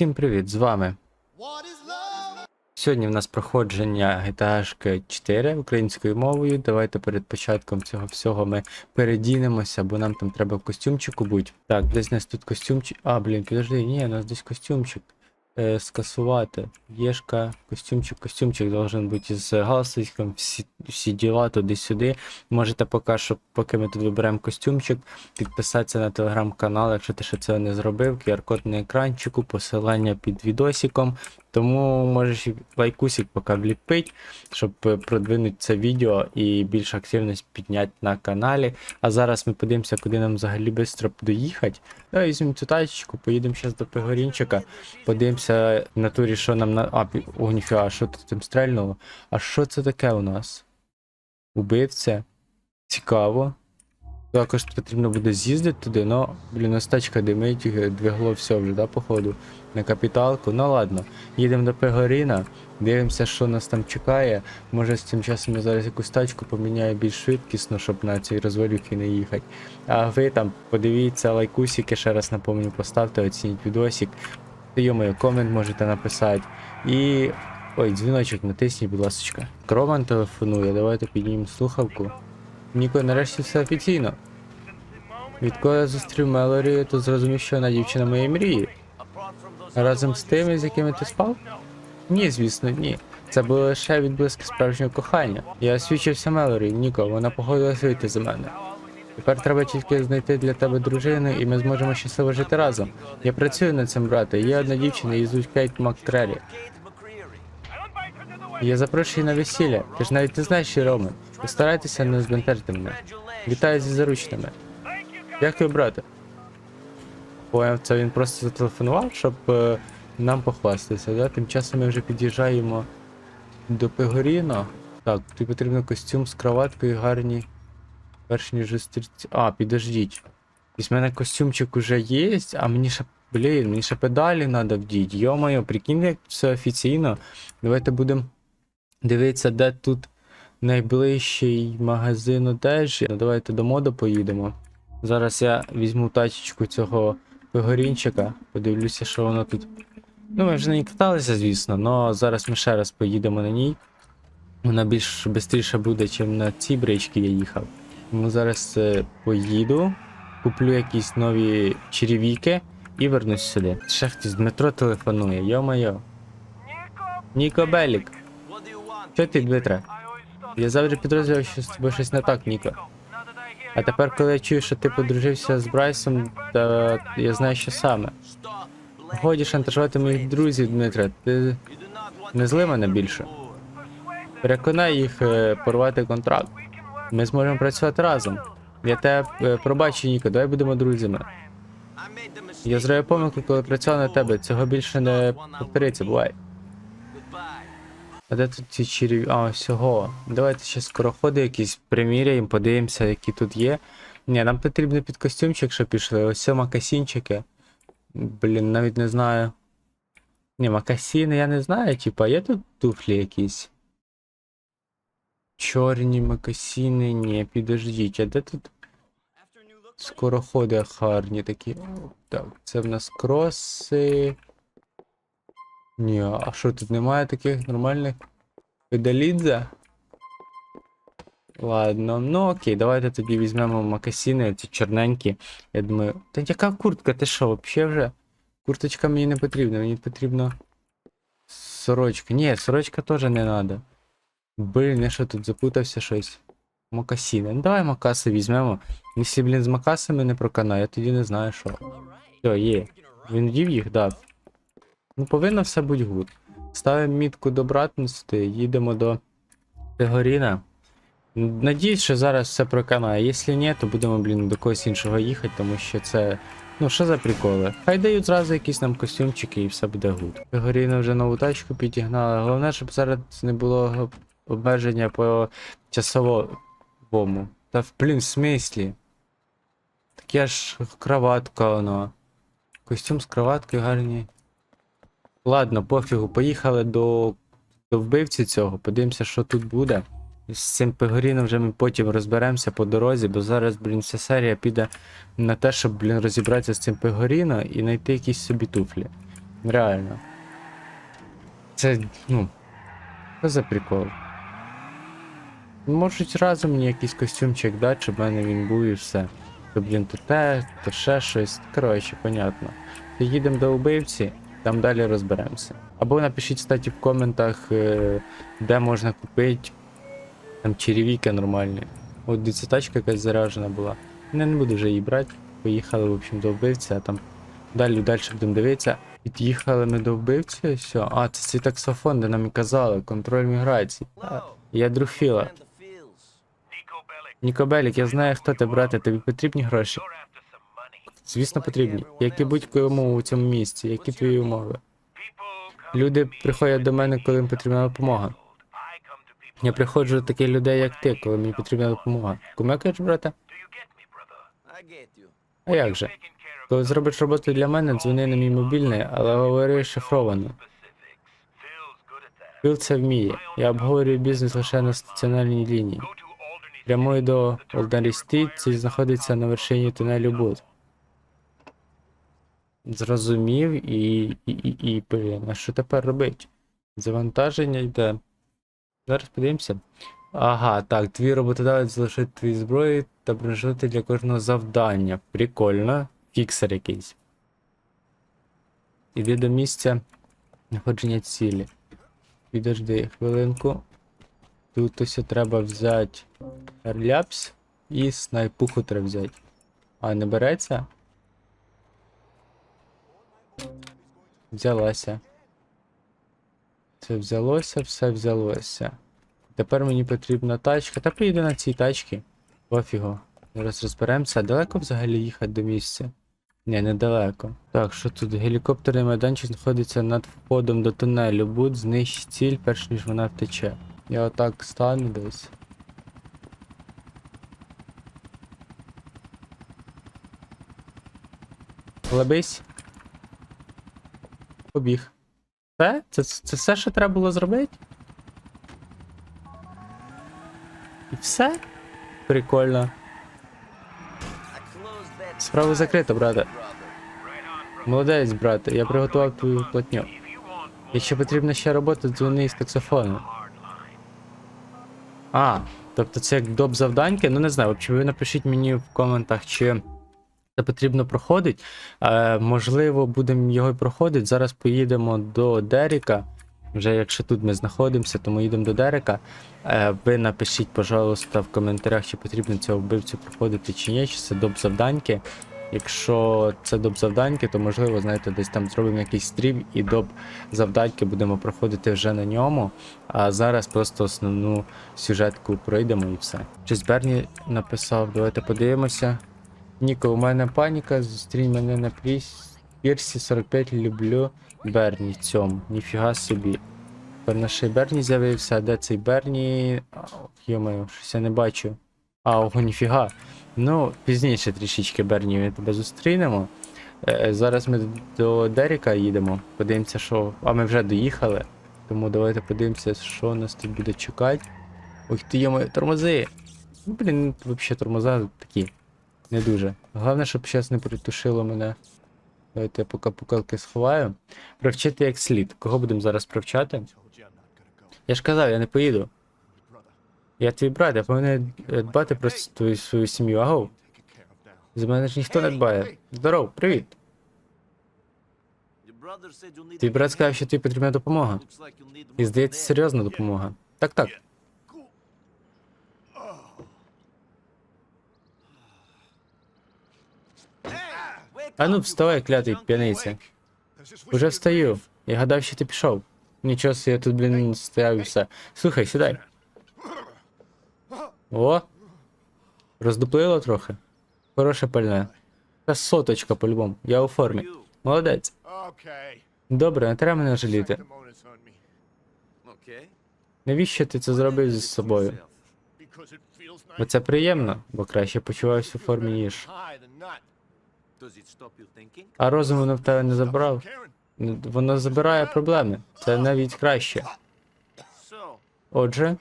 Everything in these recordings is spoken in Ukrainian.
Всім привіт, з вами. Сьогодні в нас проходження GTA 4 українською мовою. Давайте перед початком цього всього ми передінемося, бо нам там треба в костюмчику бути. Так, десь у нас тут костюмчик. А, блін, підожди, ні, у нас десь костюмчик. Е, скасувати. Єшка, костюмчик, костюмчик должен бути з галстучком, всі, всі діла туди-сюди. Можете поки що, поки ми тут виберемо костюмчик, підписатися на телеграм-канал, якщо ти ще цього не зробив. QR-код на екранчику, посилання під відосиком. Тому можеш лайкусик поки вліпить, щоб е, продвинути це відео і більш активність підняти на каналі. А зараз ми подивимося, куди нам взагалі швидко доїхати. Давай візьмемо цю тачку, поїдемо зараз до Пригорінчика, подивимося в натурі, що нам на. А, пі- о, ніфіга, що тут там стрельнуло? А що це таке у нас? Убивця? Цікаво. Також потрібно буде з'їздити туди, но, блін, ось тачка димить, е, двигло все вже, да, походу, на капіталку. Ну ладно, їдемо до Пегоріна, дивимося, що нас там чекає. Може з цим часом я зараз якусь тачку поміняю більш швидкісно, щоб на цій розвалюхи не їхати. А ви там подивіться лайкусики, ще раз напомню, поставте, оцініть відосик. Йомою, комент можете написати. І. Ой, дзвіночок натисніть, будь ласка. Роман телефонує, давайте піднімемо слухавку. Ніко, нарешті все офіційно. Відколи я зустрів Мелорі, то зрозумів, що вона дівчина моєї мрії. Разом з тими, з якими ти спав? Ні, звісно, ні. Це було лише відблиски справжнього кохання. Я освічився Мелорі, Ніко, вона погодилась вийти за мене. Тепер треба тільки знайти для тебе дружину, і ми зможемо щасливо жити разом. Я працюю над цим, брате. Є одна дівчина, її звуть Кейт Мактрелі. Я запрошую на весілля. Ти ж навіть не знаєш, що Роман. Постарайтеся не збентежити мене. Вітаю зі заручними. Дякую, брате. Поняв, це він просто зателефонував, щоб е, нам похвастатися. Да? Тим часом ми вже під'їжджаємо до Пегоріно. Так, тобі потрібен костюм з кроваткою гарні. Перш ніж зустріти. А, підождіть. Тобто в мене костюмчик уже є, а мені ще, блін, мені ще педалі треба вдіть. Йо-моє, прикинь, як все офіційно. Давайте будемо дивитися, де тут найближчий магазин одежі. Ну, давайте до моду поїдемо. Зараз я візьму тачечку цього пигорінчика, подивлюся, що воно тут. Ну, ми вже ній каталися, звісно, але зараз ми ще раз поїдемо на ній. Вона більш швидше буде, ніж на цій бричці я їхав. Тому зараз е, поїду, куплю якісь нові черевіки і вернусь сюди. Ще хтось Дмитро телефонує, йо-моє. Ніко Белік. Що ти, Дмитре? Я завжди підозрював, що з тобою щось не так, Ніко. А тепер, коли я чую, що ти подружився з Брайсом, то я знаю, що саме. Годі шантажувати моїх друзів, Дмитре, ти не зли мене більше. Переконай їх е, порвати контракт. Ми зможемо працювати разом. Я тебе пробачу, Ніко, давай будемо друзями. Я зробив помилку, коли працював на тебе. Цього більше не повториться, бувай. А де тут ці черві... А, всього. Давайте ще скороходи якісь приміряємо, подивимося, які тут є. Ні, нам потрібно під костюмчик, щоб пішли. Ось це макасінчики. Блін, навіть не знаю. Ні, макасіни я не знаю, типа, є тут туфлі якісь. Чорні макасіни, ні, підождіть, а де тут скороходи гарні такі. Так, це в нас кроси. Ні, а що тут немає таких нормальних педалідзе? Ладно, ну окей, давайте тоді візьмемо макасіни, ці чорненькі. Я думаю, та яка куртка? Ти що, взагалі вже? Курточка мені не потрібна, мені потрібно. Сорочка. Ні, сорочка теж не треба. Блін, я що тут запутався щось. Макасіни. Ну давай макаси візьмемо. Якщо, блін, з макасами не проканає, я тоді не знаю що. Все, є. Він вдів їх, да. Ну, повинно все бути гуд. Ставимо мітку до братності, їдемо до Тегоріна. Надіюсь, що зараз все проканає. Якщо ні, то будемо, блін, до когось іншого їхати, тому що це. Ну, що за приколи? Хай дають зразу якісь нам костюмчики і все буде гуд. Тегоріна вже нову тачку підігнали. Головне, щоб зараз не було обмеження по часовому. Та в блін, в смислі. Таке ж кроватка воно. Костюм з кроваткою гарні. Ладно, пофігу, поїхали до, до вбивці цього, подивимося, що тут буде. З цим Пегоріном вже ми потім розберемося по дорозі, бо зараз, блін, вся серія піде на те, щоб, блін, розібратися з цим Пегоріно і знайти якісь собі туфлі. Реально. Це, ну. Що за прикол? Можуть разом мені якийсь костюмчик дати, щоб в мене він був і все. То, блін, то те, то ще щось. Коротше, понятно. То їдемо до убивці, там далі розберемося. Або напишіть, кстати, в коментах, е, де можна купити там черевіки нормальні. От де ця тачка якась заряджена була. Я не буду вже її брати. Поїхали, в общем, до вбивці, а там далі далі будемо дивитися. Під'їхали ми до вбивці, все. А, це цей таксофон, де нам і казали, контроль міграції. Я друг Філа. Ніко Белік, я знаю, хто ти, брате, тобі потрібні гроші? Звісно, потрібні. Як і будь-кому у цьому місці, які твої умови? Люди приходять до мене, коли їм потрібна допомога. Я приходжу до таких людей, як ти, коли мені потрібна допомога. Кумекаєш, брате? А як же? Коли зробиш роботу для мене, дзвони на мій мобільний, але говори шифровано. Філ це вміє. Я обговорюю бізнес лише на стаціонарній лінії. Прямою до Олдарі Стріт, це знаходиться на вершині тунелю Буд. Зрозумів і. і, і, і блін, а що тепер робить? Завантаження йде. Зараз подивимося. Ага, так, твій роботодавець залишить твої зброї та бронежилети для кожного завдання. Прикольно. Фіксер якийсь. Іди до місця знаходження цілі. Підожди хвилинку. Тут ось треба взяти рляпс і снайпуху треба взяти. А, не береться? Взялася. Все взялося, все взялося. Тепер мені потрібна тачка. Та поїду на цій тачці. Пофігу. Зараз розберемося. Далеко взагалі їхати до місця? Ні, недалеко. Так, що тут? Гелікоптерний майданчик знаходиться над входом до тунелю. Будь знищ ціль, перш ніж вона втече. Я отак стану десь. Лебись. Побіг. Це? Це, це все, що треба було зробити? І все? Прикольно. Справа закрита, брате. Молодець, брате, я приготував твою платню. Якщо потрібна ще робота, дзвони із таксофону. А, тобто це як доп завданьки? Ну не знаю, взагалі ви напишіть мені в коментах, чи це потрібно проходить. Е, можливо, будемо його проходити. Зараз поїдемо до Деріка. Вже якщо тут ми знаходимося, то ми їдемо до Дерека. Е, ви напишіть, пожалуйста, в коментарях, чи потрібно цього вбивцю проходити чи ні, чи це доп завданьки. Якщо це доп завданьки, то можливо, знаєте, десь там зробимо якийсь стрім і доп завданьки будемо проходити вже на ньому. А зараз просто основну сюжетку пройдемо і все. Щось Берні написав, давайте подивимося. Ніко, у мене паніка, зустрінь мене на пліс. Пірсі 45 люблю Берні цьому. Ніфіга собі. Наш Берні з'явився, а де цей Берні. Йомаю, щось я не бачу. А, ніфіга. Ну, пізніше трішечки Берні ми тебе зустрінемо. Е, зараз ми до Деріка їдемо. Подивимося, що. А ми вже доїхали. Тому давайте подивимося, що нас тут буде чекати. Ох ти йомо, тормози! Ну, блін, взагалі тормоза такі. Не дуже. Головне, щоб зараз не притушило мене. Давайте я поки пукалки сховаю. Привчити як слід. Кого будемо зараз привчати? Я ж казав, я не поїду. Я твій брат, я повинен е, дбати про твою свою сім'ю. Агов. За мене ж ніхто не дбає. Здоров, привіт. Твій брат сказав, що тобі потрібна допомога. І здається, серйозна допомога. Так, так. А ну вставай, клятий п'яниця. Уже встаю. Я гадав, що ти пішов. Нічого я тут, блін, стояв і все. Слухай, сідай. О! Роздуплило трохи. Хороше пальне. Та соточка по-любому. Я у формі. Молодець. Добре, не треба мене жаліти. Навіщо ти це зробив зі собою? Бо це приємно, бо краще почуваюся у формі, ніж. А розум воно в тебе не забрав. Воно забирає проблеми. Це навіть краще. Отже,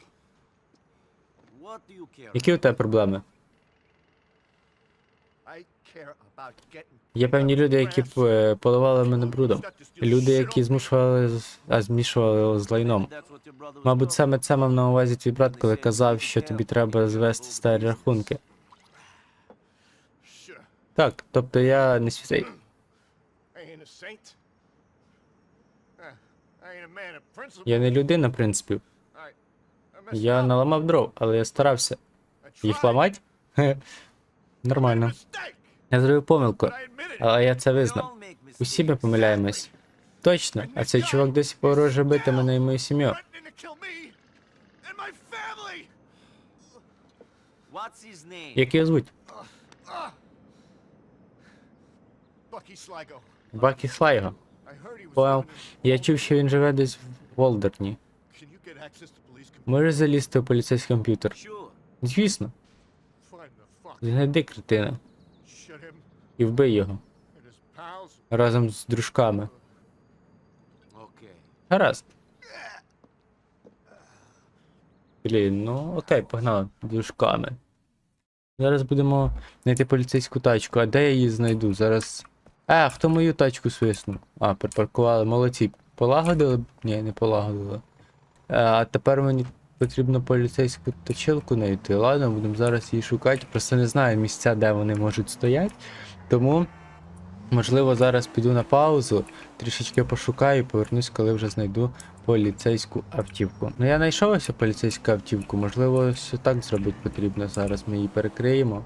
які у тебе проблеми? Є певні люди, які б, е, поливали мене брудом. Люди, які змушували, а змішували з лайном. Мабуть, саме це мав на увазі твій брат, коли казав, що тобі треба звести старі рахунки. Так, тобто я не святий. Я не людина принципів. Я наламав дров, але я старався. Їх? Хе. Нормально. Я зробив помилку, але я це визнав. Усі ми помиляємось. Точно, а цей чувак досі погрожує бити мене і мою сім'ю. Як його звуть? Бакі Слайго. Я чув, що він живе десь в Волдерні. Можеш залізти у поліцейський комп'ютер? Звісно, знайди him і вбий його разом з дружками. Гаразд. Блін, ну окей, погнали. Дружками. Зараз будемо знайти поліцейську тачку. А де я її знайду? Зараз. А, хто мою тачку свиснув? А, припаркували. Молодці. Полагодили? Ні, не полагодили. А тепер мені потрібно поліцейську точилку знайти. Ладно, будемо зараз її шукати. Просто не знаю місця, де вони можуть стояти. Тому, можливо, зараз піду на паузу, трішечки пошукаю і повернусь, коли вже знайду поліцейську автівку. Ну я знайшов ось поліцейську автівку, можливо, ось так зробити потрібно зараз. Ми її перекриємо.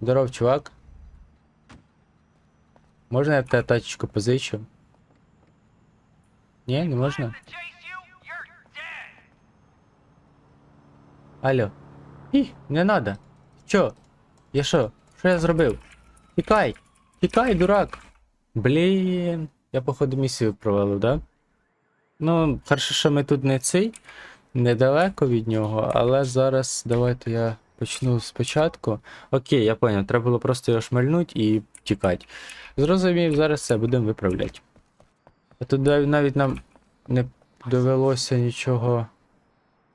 Здоров, чувак. Можна я тебе тачечку позичу? Ні, не можна? Алло. І, не надо. Чо? Я що? Що я зробив? Тікай! Тікай, дурак! Блін. Я походу місію провалив, да? Ну, хорошо, що ми тут не цей, недалеко від нього, але зараз давайте я почну спочатку. Окей, я поняв, треба було просто його шмальнуть і тікати. Зрозумів, зараз це будемо виправляти. А тут навіть нам не довелося нічого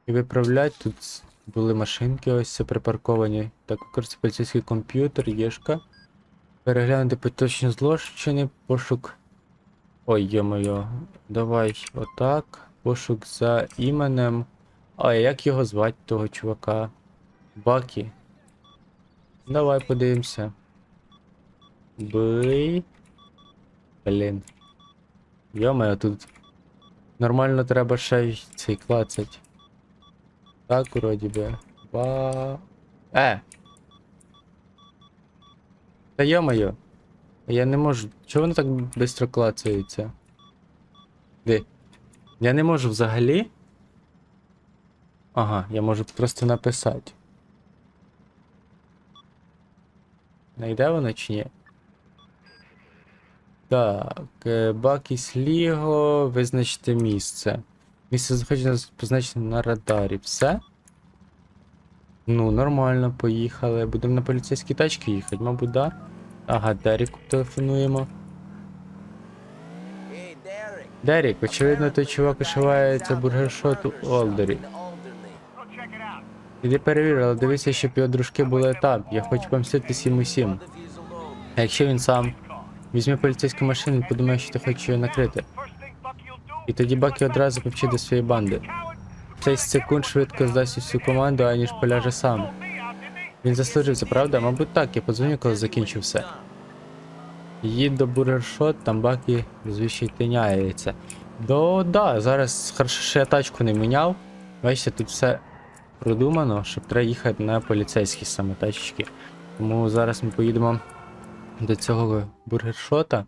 і виправляти. Тут були машинки ось це припарковані. Так, використати поліцейський комп'ютер, єшка. Переглянути поточні злочини, пошук. Ой, йо-моє. Давай отак. Пошук за іменем. А як його звати того чувака? Бакі. Давай подивимося. Бий. Блін. Йо-моє, тут нормально треба ще цей клацать. Так, вроді би. Ба. Е! Та йо-моє. Я не можу. Чого воно так швидко клацається? Де? Я не можу взагалі. Ага, я можу просто написати. Найде воно чи ні? Так, е, Бакіс Ліго, визначте місце. Місце знаходження позначено на радарі. Все? Ну, нормально, поїхали. Будемо на поліцейські тачки їхати, мабуть, да? Ага, Деріку телефонуємо. Дерік, очевидно, той чувак ошивається бургершот у Олдері. Іди перевір, але дивися, щоб його дружки були там. Я хочу помститись їм усім. А якщо він сам? Візьми поліцейську машину і подумай, що ти хочеш його накрити. І тоді Бакі одразу повчить до своєї банди. Цей секунд швидко здасть усю команду, аніж поляже сам. Він заслужив це, правда? Мабуть так, я подзвоню, коли закінчу все. Їдь до бургершот, там Бакі звіщий тиняється. До да, зараз хорошо, що я тачку не міняв. Бачите, тут все продумано, щоб треба їхати на поліцейські саме тачки. Тому зараз ми поїдемо до цього бургершота.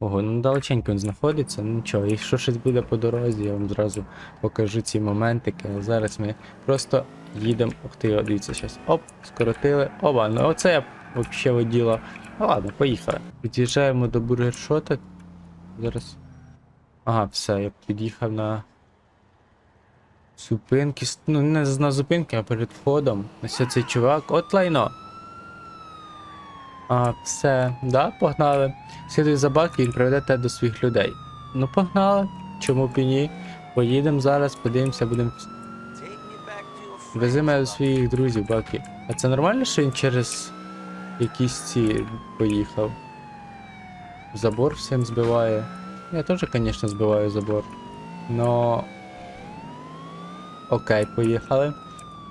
Ого, ну далеченько він знаходиться, ну нічого, якщо щось буде по дорозі, я вам зразу покажу ці моментики. А зараз ми просто їдемо. Ух ти, дивіться, щас. Оп, скоротили. Оба, ну оце я взагалі воділа. Ну ладно, поїхали. Під'їжджаємо до бургершота. Зараз. Ага, все, я під'їхав на. Зупинки. Ну, не на зупинки, а перед входом. Ось цей чувак. От лайно. А, все, да, погнали. Слідуй за бак, він приведе тебе до своїх людей. Ну, погнали. Чому б і ні? Поїдемо зараз, подивимося, будемо вези мене до своїх друзів, баки. А це нормально, що він через якісь ці поїхав? Забор всім збиває. Я теж, звісно, збиваю забор. Но. Окей, поїхали.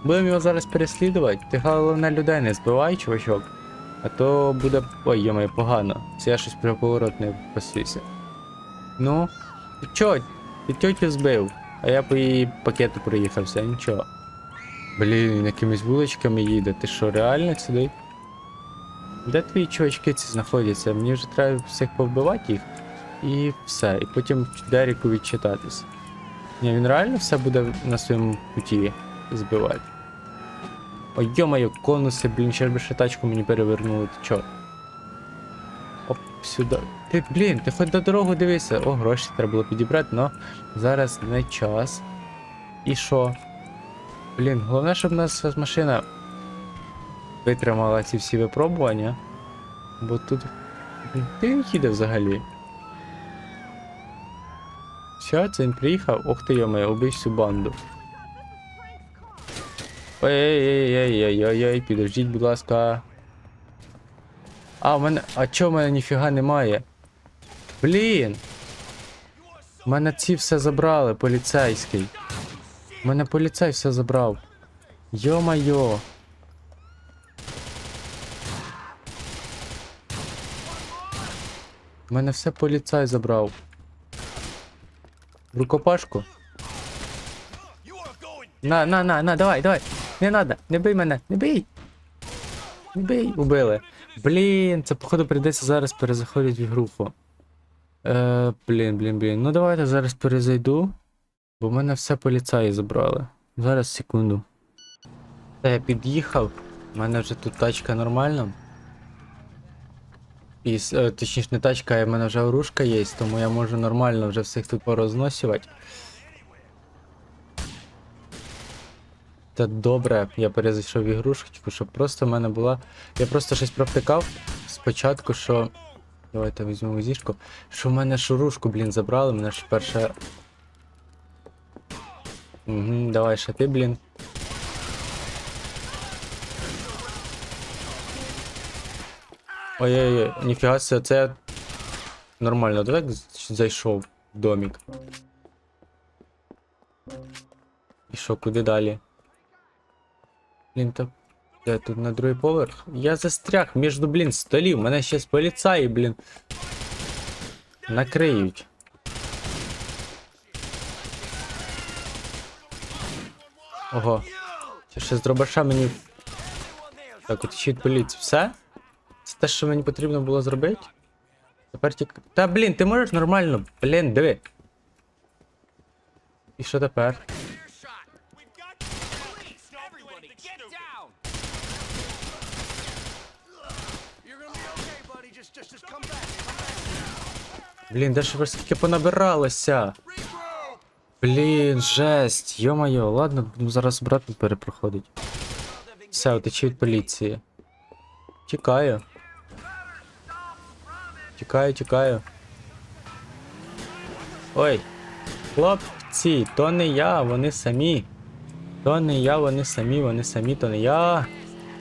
Будемо його зараз переслідувати. Ти головне людей не збивай, чувачок. А то буде. Ой, йомай, погано. Це я щось про поворот не посвівся. Ну, ти чо? Ти тьотю збив, а я по її пакету проїхався, нічого. Блін, якимись вуличками їде. Ти що, реально сюди? Де твої чувачки ці знаходяться? Мені вже треба всіх повбивати їх. І все. І потім Дереку відчитатись. Ні, він реально все буде на своєму путі збивати. Ой, йо-моє, конуси, блін, ще би ще тачку мені перевернули, ти чо? Оп, сюди. Ти, блін, ти хоч до дорогу дивися. О, гроші треба було підібрати, но зараз не час. І що? Блін, головне, щоб у нас машина витримала ці всі випробування. Бо тут. Він їде взагалі? Все, це він приїхав. Ох ти йоме, убив всю банду. Ой-ой-ой-ой-ой-ой, підождіть, будь ласка. А, в мене. А чо в мене ніфіга немає? Блін! У мене ці все забрали, поліцейський. У мене поліцей все забрав. Йо-майо. У мене все поліцай забрав. Рукопашку? На, на, на, на, давай, давай. Не надо, не бий мене, не бий. Не бий, убили. Блін, це походу прийдеться зараз перезаходити в ігруху. Е, блін, блін, блін. Ну давайте зараз перезайду. Бо в мене все поліцаї забрали. Зараз секунду. Та я під'їхав. У мене вже тут тачка нормальна. І, е, точніше, не тачка, а в мене вже оружка є, тому я можу нормально вже всіх тут порозносювати. Та добре, я перезайшов ігрушечку, щоб просто в мене була. Я просто щось провтикав спочатку, що. Давайте візьмемо зішку. Що в мене шурушку, блін, забрали, мене ж перша. Угу, давай ще блін. Ой-ой-ой, ніфіга себе, це нормально, так зайшов в домик. І що, куди далі? Блін, та. Я тут на другий поверх. Я застряг між, блін, столів. Мене з поліцаї, блін. Накриють. Ого. Це ще з дробаша мені. Так, от від поліції. Все? Це те, що мені потрібно було зробити? Тепер тільки. Та блін, ти можеш нормально. Блін, диви. І що тепер? Блін, де ж ви скільки понабиралося? Блін, жесть, йо-моє, ладно, будемо зараз обратно перепроходить. Все, утечі від поліції. Тікаю. Тікаю, тікаю. Ой. Хлопці, то не я, вони самі. То не я, вони самі, вони самі, то не я.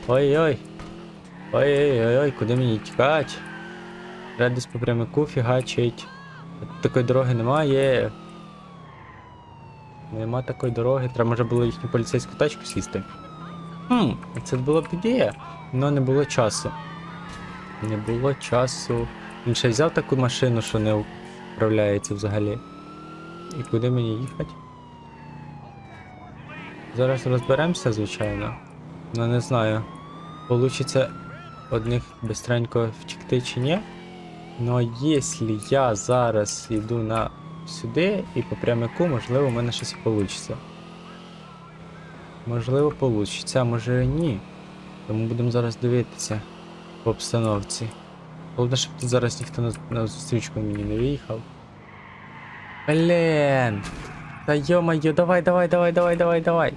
Ой-ой. Ой-ой-ой, куди мені тікать? Треба десь по прямику фігачить. Такої дороги немає. Нема такої дороги, треба може було їхню поліцейську тачку сісти. Хм, це була б ідея, але не було часу. Не було часу. Він ще взяв таку машину, що не управляється взагалі. І куди мені їхати? Зараз розберемося, звичайно. Ну не знаю. Получиться одних бистренько втікти чи ні. Ну а якщо я зараз йду на сюди і по прямику, можливо, у мене щось вийде. Можливо, вийде, може ні. Тому будемо зараз дивитися в обстановці. Головне, щоб тут зараз ніхто на, на зустрічку мені не виїхав. Блін! Та йо-моє, давай, давай, давай, давай, давай, давай.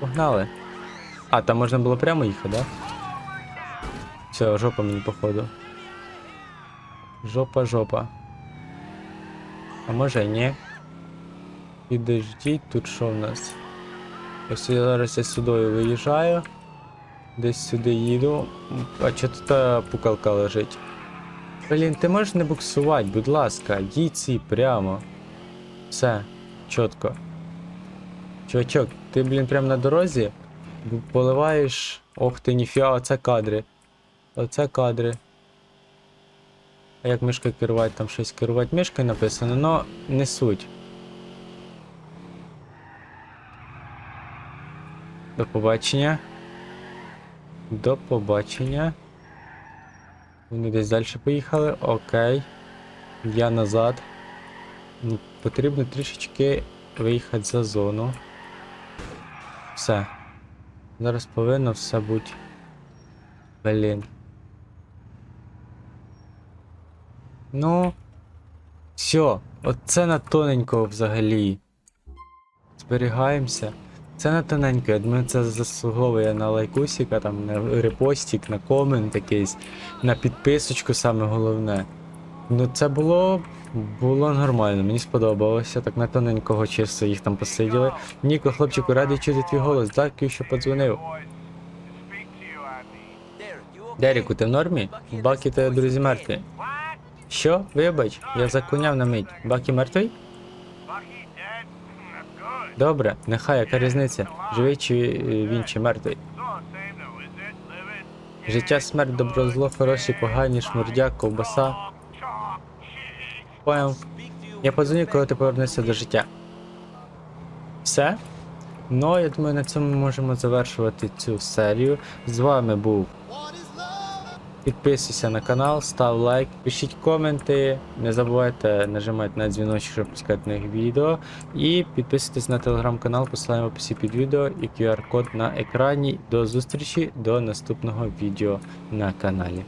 Погнали. А, там можна було прямо їхати, да? Все, жопа мені походу. Жопа, жопа. А може і ні. Підождіть, тут що в нас? Ось я зараз я сюди виїжджаю. Десь сюди їду. А чого тут пукалка лежить? Блін, ти можеш не буксувати, будь ласка, їдь прямо. Все, чітко. Чувачок, ти, блін, прямо на дорозі поливаєш. Ох ти, ніфіга, оце кадри. Оце кадри. А як мишкою керувати, там щось керувати мишкою написано, но не суть. До побачення. До побачення. Вони десь далі поїхали. Окей. Я назад. Ну, Потрібно трішечки виїхати за зону. Все. Зараз повинно все бути. Блін. Ну. Все, оце на тоненького взагалі. Зберігаємося. Це на тоненько, я думаю, це заслуговує на лайкусіка, там, на репостик, на комент якийсь, на підписочку саме головне. Ну це було. Було нормально, мені сподобалося. Так на тоненького чисто їх там посиділи. Ніко, хлопчику, радий чути твій голос. Дякую, що подзвонив. Деріку, ти в нормі? Бакі та друзі мертві. Що? Вибач, я закуняв на мить. Бакі мертвий? Добре, нехай яка різниця. Живий чи е, він чи мертвий. Життя, смерть, добро, зло, хороші, погані, шмурдяк, ковбаса. Поняв. Я подзвоню, коли ти повернешся до життя. Все? Ну, я думаю, на цьому ми можемо завершувати цю серію. З вами був. Підписуйся на канал, став лайк, пишіть коменти, не забувайте нажимати на дзвіночок, щоб пускати нових відео. І підписуйтесь на телеграм-канал, посилаємо в описі під відео і QR-код на екрані. До зустрічі до наступного відео на каналі.